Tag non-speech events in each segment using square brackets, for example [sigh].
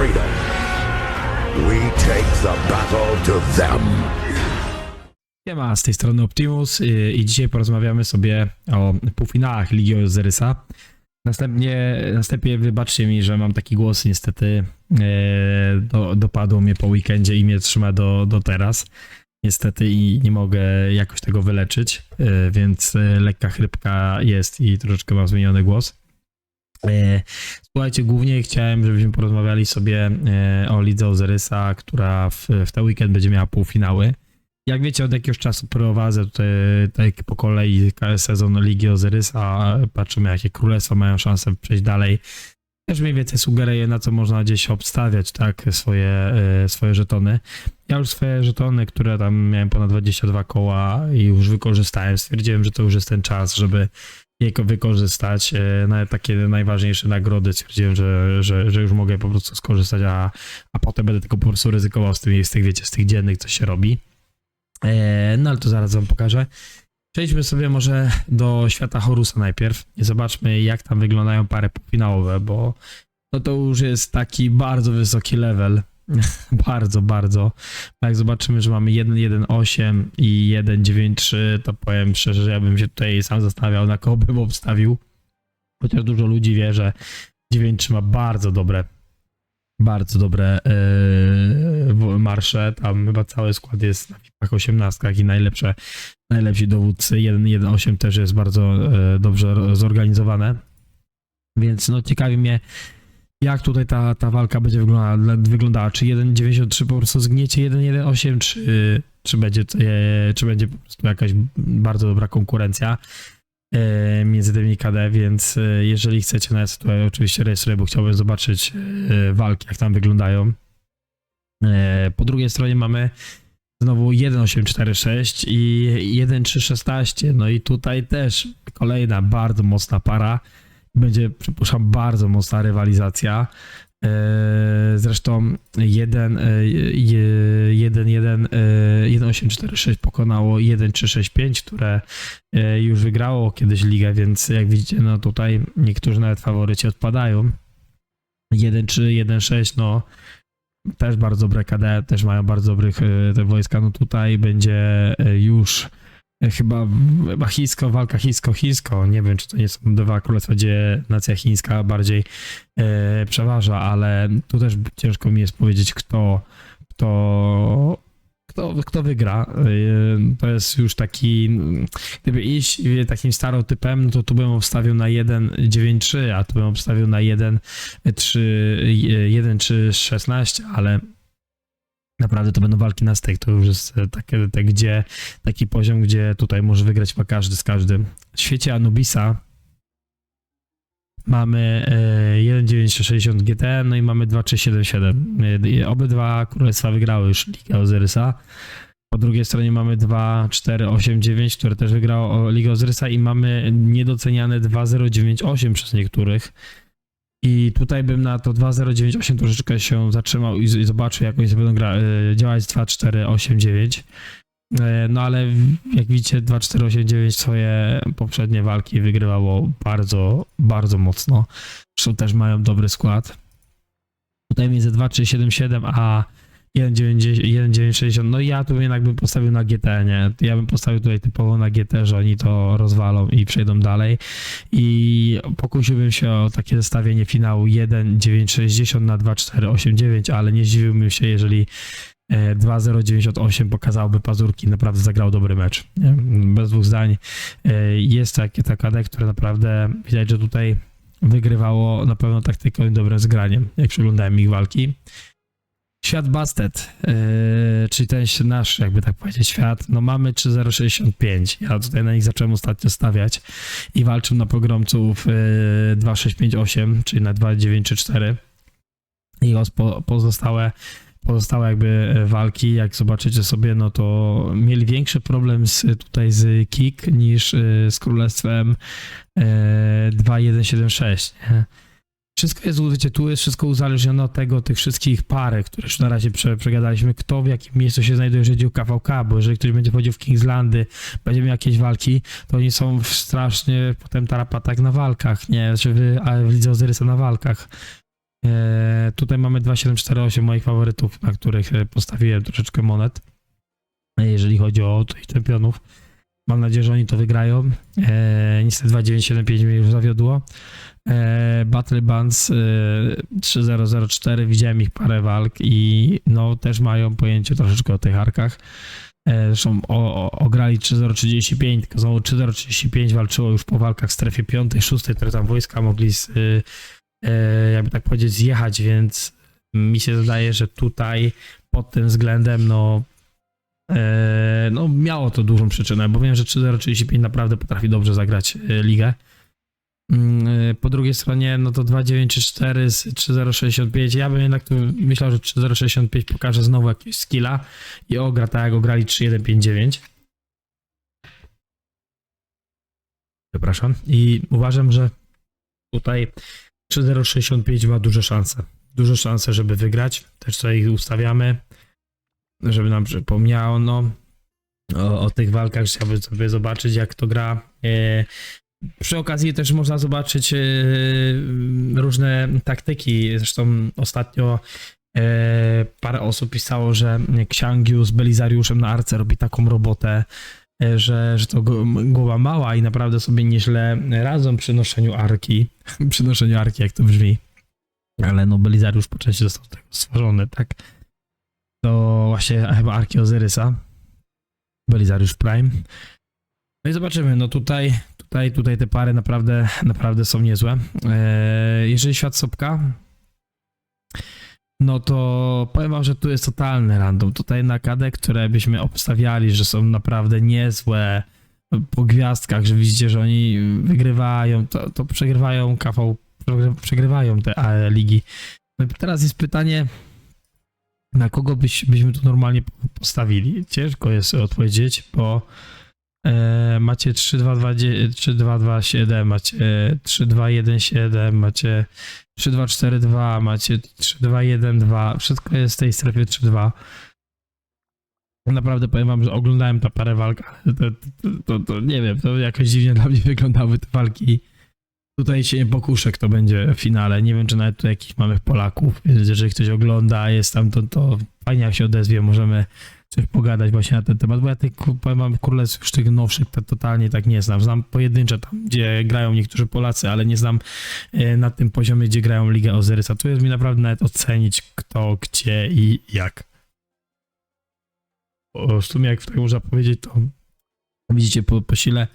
freedom. We take the battle to them. Siema, z tej strony Optimus yy, i dzisiaj porozmawiamy sobie o półfinałach Ligi Ozyrysa. Następnie, następnie wybaczcie mi, że mam taki głos, niestety yy, do, dopadło mnie po weekendzie i mnie trzyma do, do teraz. Niestety i nie mogę jakoś tego wyleczyć, yy, więc lekka chrypka jest i troszeczkę mam zmieniony głos. Yy, Słuchajcie, głównie chciałem, żebyśmy porozmawiali sobie yy, o Lidze Ozyrysa, która w, w ten weekend będzie miała półfinały. Jak wiecie, od jakiegoś czasu prowadzę tutaj tak po kolei sezon Ligi Ozyrysa, patrzymy jakie królestwa mają szansę przejść dalej. Też mniej więcej sugeruję, na co można gdzieś obstawiać, tak, swoje, e, swoje żetony. Ja już swoje żetony, które tam miałem ponad 22 koła i już wykorzystałem, stwierdziłem, że to już jest ten czas, żeby je wykorzystać. E, Na takie najważniejsze nagrody stwierdziłem, że, że, że już mogę po prostu skorzystać, a, a potem będę tylko po prostu ryzykował z, tymi, z tych, wiecie, z tych dziennych, co się robi. E, No ale to zaraz wam pokażę. Przejdźmy sobie może do świata Horusa najpierw i zobaczmy jak tam wyglądają pary półfinałowe, bo no to już jest taki bardzo wysoki level. [laughs] bardzo, bardzo. Jak zobaczymy, że mamy 1.1.8 i 1.9.3, to powiem szczerze, że ja bym się tutaj sam zastanawiał, na kogo bym obstawił. Chociaż dużo ludzi wie, że 9.3 ma bardzo dobre bardzo dobre yy, marsze. Tam chyba cały skład jest na VIP-ach 18 i najlepsze, najlepsi dowódcy. 1.1.8 też jest bardzo yy, dobrze zorganizowane. Więc no ciekawi mnie, jak tutaj ta, ta walka będzie wyglądała, wyglądała. Czy 1.93 po prostu zgniecie 1.1.8, czy, czy, będzie, yy, czy będzie po prostu jakaś bardzo dobra konkurencja e, między tymi KD, więc e, jeżeli chcecie, sobie tutaj oczywiście rejestruję, bo chciałbym zobaczyć e, walki, jak tam wyglądają. E, Po drugiej stronie mamy znowu 1.846 i 1.316, no i tutaj też kolejna bardzo mocna para. Będzie, przypuszczam, bardzo mocna rywalizacja. E, Zresztą 1, 1, 1, 1846 pokonało 1365, które e, już wygrało kiedyś ligę, więc jak widzicie, no tutaj niektórzy nawet faworyci odpadają. 1-3, 1-6, no też bardzo dobre KD, też mają bardzo dobrych e, te wojska. No tutaj będzie e, już e, chyba, chyba chińsko, walka chińsko-chińsko. Nie wiem, czy to nie są dwa królestwa, gdzie nacja chińska bardziej e, przeważa, ale tu też ciężko mi jest powiedzieć, kto, kto, kto, kto wygra. E, To jest już taki, gdyby iść e, takim stereotypem, no to tu bym obstawił na 1,9,3, a tu bym obstawił na 1,3, 1,3,16, ale naprawdę to będą walki na styk. To już jest e, takie, tak, gdzie, taki poziom, gdzie tutaj może wygrać ma każdy z każdym. W świecie Anubisa mamy e, 1,960 GT, no i mamy 2,377. E, Obydwa królestwa wygrały już Ligę Ozyrysa. Po drugiej stronie mamy 2,489, które też wygrało Ligę Ozyrysa i mamy niedoceniane 2,098 przez niektórych. I tutaj bym na to 2,098 troszeczkę się zatrzymał i, i zobaczył, jak oni sobie będą gra, e, działać z 2,489. E, No ale jak widzicie, 2-4-8-9 swoje poprzednie walki wygrywało bardzo, bardzo mocno. Zresztą też mają dobry skład. Tutaj między 2-3-7-7 a 1-9-60, no ja tu jednak bym postawił na GT, nie? Ja bym postawił tutaj typowo na GT, że oni to rozwalą i przejdą dalej. I pokusiłbym się o takie zestawienie finału 1-9-60 na 2-4-8-9, ale nie zdziwiłbym się, jeżeli e, 2-0-98 pokazałoby pazurki, naprawdę zagrał dobry mecz. nie? Bez dwóch zdań. E, Jest takie taka deck, które naprawdę widać, że tutaj wygrywało na pewno taktyką i dobrym zgraniem, jak przeglądałem ich walki. Świat Bastet, yy, czyli ten nasz, jakby tak powiedzieć, świat, no mamy 3065. Ja tutaj na nich zacząłem ostatnio stawiać i walczą na pogromców yy, 2658, czyli na 2934. I po, pozostałe, pozostałe jakby e, walki, jak zobaczycie sobie, no to mieli większy problem z, tutaj z Kik niż yy, z Królestwem yy, 2176. Nie? Wszystko jest, wiecie, tu jest wszystko uzależnione od tego, tych wszystkich parek, które już na razie prze, przegadaliśmy, kto w jakim miejscu się znajduje, jeżeli chodzi o KVK, bo jeżeli ktoś będzie wchodził w Kingslandy, będzie miał jakieś walki, to oni są w strasznie potem tarapatak na walkach, nie, czy w, a w Lidze Ozyrysa na walkach. E, tutaj mamy 2748 moich faworytów, na których e, postawiłem troszeczkę monet. E, Jeżeli chodzi o tych czempionów. Mam nadzieję, że oni to wygrają. E, niestety 2975 mnie już zawiodło. E, Battle Bands e, 3004, widziałem ich parę walk i no też mają pojęcie troszeczkę o tych arkach. E, Zresztą o, o, ograli 3035, tylko znowu 3035 walczyło już po walkach w strefie 5, 6, które tam wojska mogli z, e, jakby tak powiedzieć zjechać, więc mi się zdaje, że tutaj pod tym względem no no miało to dużą przyczynę, bo wiem, że 3035 naprawdę potrafi dobrze zagrać e, ligę. Mm, e, Po drugiej stronie, no to 294 z 3065. Ja bym jednak myślał, że 3065 pokaże znowu jakiegoś skilla i ogra tak jak ograli 3159. Przepraszam. I uważam, że tutaj 3065 ma duże szanse. Duże szanse, żeby wygrać. Też ich ustawiamy, żeby nam przypomniano o, o tych walkach. Chciałbym sobie zobaczyć, jak to gra. E, przy okazji też można zobaczyć e, różne taktyki. Zresztą ostatnio e, parę osób pisało, że Ksiangiu z Belizariuszem na arce robi taką robotę, e, że, że to głowa mała i naprawdę sobie nieźle radzą przy noszeniu arki. [laughs] przy noszeniu arki, jak to brzmi. Ale no Belizariusz po części został tego stworzony, tak? To właśnie chyba arki Ozyrysa. Belizariusz Prime. No i zobaczymy, no tutaj, tutaj, tutaj te pary naprawdę, naprawdę są niezłe. Eee, jeżeli świat Sobka, no to powiem wam, że tu jest totalny random. Tutaj na KD, które byśmy obstawiali, że są naprawdę niezłe po gwiazdkach, że widzicie, że oni wygrywają, to, to przegrywają KV, przegrywają te AE ligi. No teraz jest pytanie, na kogo byś, byśmy tu normalnie postawili? Ciężko jest odpowiedzieć, bo e, macie 3227, 3227, macie 3217, macie 3242, macie 3212, wszystko jest w tej strefie 32. Naprawdę powiem wam, że oglądałem ta parę walk, to, to, to, to nie wiem, to jakoś dziwnie dla mnie [laughs] wyglądały te walki. Tutaj się nie pokuszę, kto będzie w finale. Nie wiem, czy nawet tu jakichś mamy Polaków, więc jeżeli ktoś ogląda, jest tam, to, to fajnie jak się odezwie, możemy coś pogadać właśnie na ten temat, bo ja tych, królestw już tych nowszych to totalnie tak nie znam. Znam pojedyncze tam, gdzie grają niektórzy Polacy, ale nie znam e, na tym poziomie, gdzie grają Ligę Ozyrysa. Tu jest mi naprawdę nawet ocenić kto, gdzie i jak. Bo w sumie, jak tak można powiedzieć, to widzicie po, po sile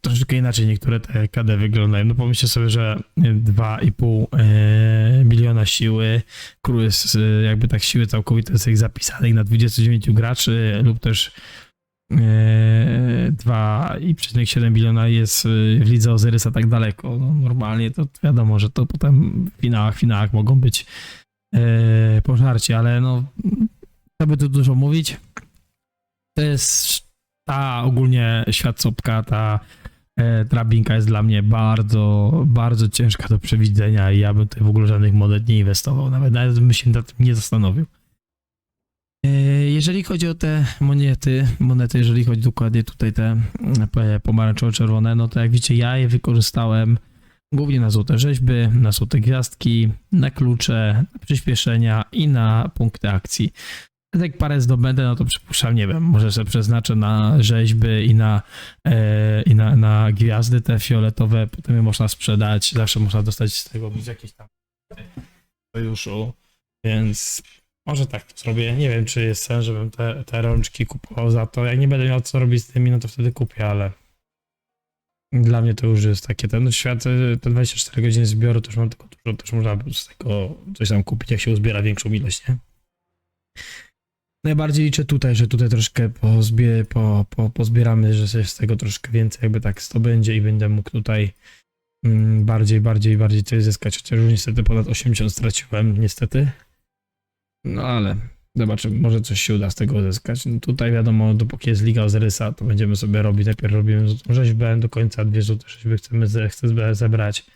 troszeczkę inaczej niektóre te KD wyglądają. No pomyślcie sobie, że e, 2,5 e, miliona siły, król e, jakby tak siły całkowite z tych zapisanych na 29 graczy lub też e, 2,7 miliona jest e, w lidze Ozyrysa tak daleko. No, normalnie to wiadomo, że to potem w finałach, finałach mogą być e, pożarci, ale no co by tu dużo mówić. To jest ta ogólnie świat sopka, ta e, drabinka jest dla mnie bardzo, bardzo ciężka do przewidzenia i ja bym tutaj w ogóle żadnych monet nie inwestował, nawet, nawet bym się nad tym nie zastanowił. E, Jeżeli chodzi o te monety, monety, jeżeli chodzi dokładnie tutaj te pomarańczowo-czerwone, no to jak widzicie, ja je wykorzystałem głównie na złote rzeźby, na złote gwiazdki, na klucze, na przyspieszenia i na punkty akcji. Jak parę zdobędę, no to przypuszczam, nie wiem, może sobie przeznaczę na rzeźby i na, e, i na, na gwiazdy te fioletowe, potem je można sprzedać, zawsze można dostać z tego jakieś tam sojuszu, więc może tak to zrobię. Nie wiem, czy jest sens, żebym te, te rączki kupował za to. Jak nie będę miał co robić z tymi, no to wtedy kupię, ale dla mnie to już jest takie, ten świat, te 24 godziny zbioru też mam tylko dużo, też można z tego coś tam kupić, jak się uzbiera większą ilość, nie? Najbardziej liczę tutaj, że tutaj troszkę pozbie, po, po, pozbieramy, że się z tego troszkę więcej jakby tak to będzie i będę mógł tutaj mm, bardziej, bardziej, bardziej coś zyskać, chociaż już niestety ponad 80 straciłem, niestety. No ale zobaczymy, może coś się uda z tego uzyskać. No tutaj wiadomo, dopóki jest Liga Ozyrysa, to będziemy sobie robić, najpierw robimy rzeźbę, do końca dwie złote rzeźby chcemy chcę zebrać,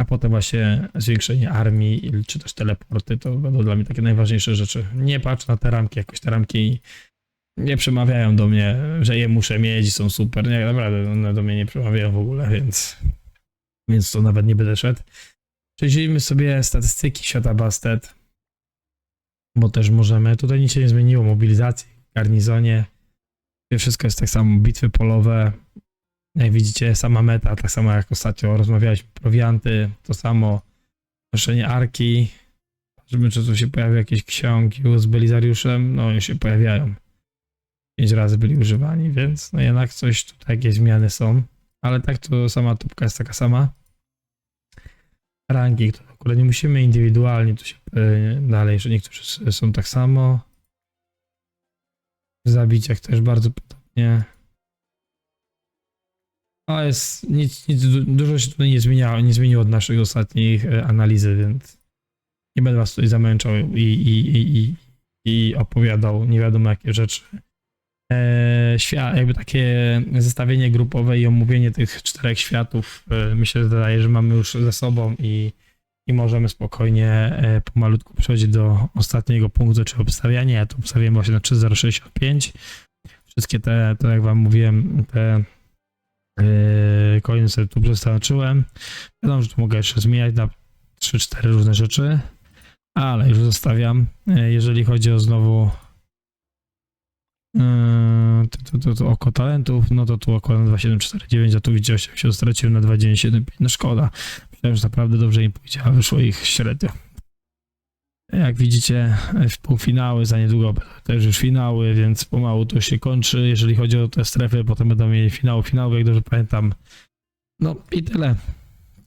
a potem właśnie zwiększenie armii, czy też teleporty, to będą dla mnie takie najważniejsze rzeczy. Nie patrz na te ramki, jakoś te ramki nie przemawiają do mnie, że je muszę mieć są super, nie, naprawdę, one do mnie nie przemawiają w ogóle, więc, więc to nawet nie będę szedł. Przejrzyjmy sobie statystyki świata Bastet, bo też możemy. Tutaj nic się nie zmieniło. Mobilizacji, garnizonie. Wszystko jest tak samo. Bitwy polowe. Jak widzicie, sama meta, tak samo jak ostatnio rozmawialiśmy. Prowianty, to samo. Noszenie arki. Zobaczymy, czy tu się pojawią jakieś książki z Belizariuszem. No, już się pojawiają. Pięć razy byli używani, więc no jednak coś tutaj, jakieś zmiany są. Ale tak to sama tubka jest taka sama. Rangi, to akurat nie musimy indywidualnie tu się e, dalej, że niektórzy są tak samo. W zabiciach też bardzo podobnie. A jest nic, nic du- dużo się tutaj nie zmieniało, nie zmieniło od naszych ostatnich e, analizy, więc nie będę was tutaj zamęczał i, i, i, i, opowiadał nie wiadomo jakie rzeczy. E, świat, jakby takie zestawienie grupowe i omówienie tych czterech światów e, myślę, że wydaje, że mamy już ze sobą i, i możemy spokojnie e, pomalutku przechodzić do ostatniego punktu, czy obstawiania. Ja tu obstawiłem właśnie na 3065. Wszystkie te, to jak wam mówiłem, te yy, coiny sobie tu przeznaczyłem. Wiadomo, że tu mogę jeszcze zmieniać na 3-4 różne rzeczy, ale już zostawiam. E, jeżeli chodzi o znowu Yy, oko talentów, no to tu oko na 2749, a tu widzicie 8 się straciłem na 2975. No szkoda. Myślałem, że naprawdę dobrze im pójdzie, a wyszło ich średnio. Jak widzicie, w półfinały za niedługo też już finały, więc pomału to się kończy. Jeżeli chodzi o te strefy, potem będą mieli finał, finały, jak dobrze pamiętam. No i tyle.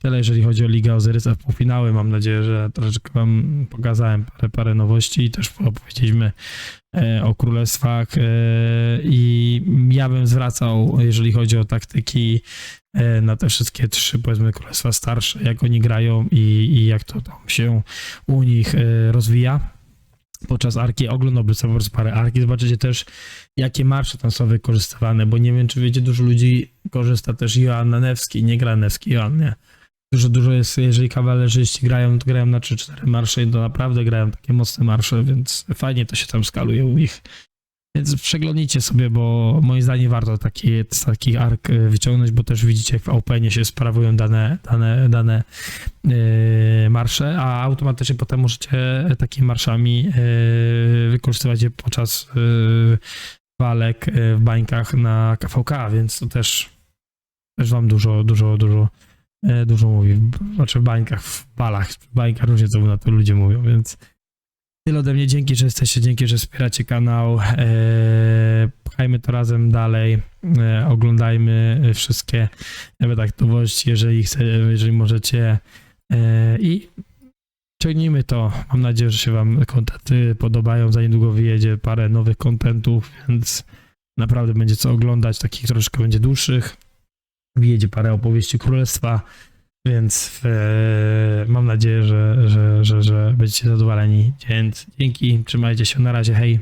Tyle, jeżeli chodzi o Ligę Ozyrysa w półfinały. Mam nadzieję, że troszeczkę wam pokazałem parę, parę nowości i też opowiedzieliśmy e, o królestwach e, i ja bym zwracał, jeżeli chodzi o taktyki, e, na te wszystkie trzy, powiedzmy, królestwa starsze, jak oni grają i, i jak to tam się u nich rozwija. Podczas arki oglądałbym sobie po prostu parę arki, zobaczycie też, jakie marsze tam są wykorzystywane, bo nie wiem, czy wiecie, dużo ludzi korzysta też Joanna Newski, nie gra Newski, Joann, nie. Dużo, dużo jest, jeżeli kawalerzyści grają, to grają na 3-4 marsze i to naprawdę grają takie mocne marsze, więc fajnie to się tam skaluje u nich. Więc przeglądnijcie sobie, bo moim zdaniem warto takie, z takich ark e, wyciągnąć, bo też widzicie, jak w Openie się sprawują dane, dane, dane e, marsze, a automatycznie potem możecie takimi marszami e, wykorzystywać je podczas e, walek w bańkach na KVK, więc to też, też wam dużo, dużo, dużo dużo mówi. Znaczy w bańkach, w balach, w bańkach różnie to na to ludzie mówią, więc tyle ode mnie. Dzięki, że jesteście, dzięki, że wspieracie kanał. E, pchajmy to razem dalej. E, oglądajmy wszystkie nawet nowości, jeżeli, chce, jeżeli możecie. E, I ciągnijmy to. Mam nadzieję, że się wam kontenty podobają. Za niedługo wyjedzie parę nowych kontentów, więc naprawdę będzie co oglądać. Takich troszkę będzie dłuższych wyjedzie parę opowieści królestwa, więc e, mam nadzieję, że, że, że, że będziecie zadowoleni. Więc dzięki, trzymajcie się, na razie, hej.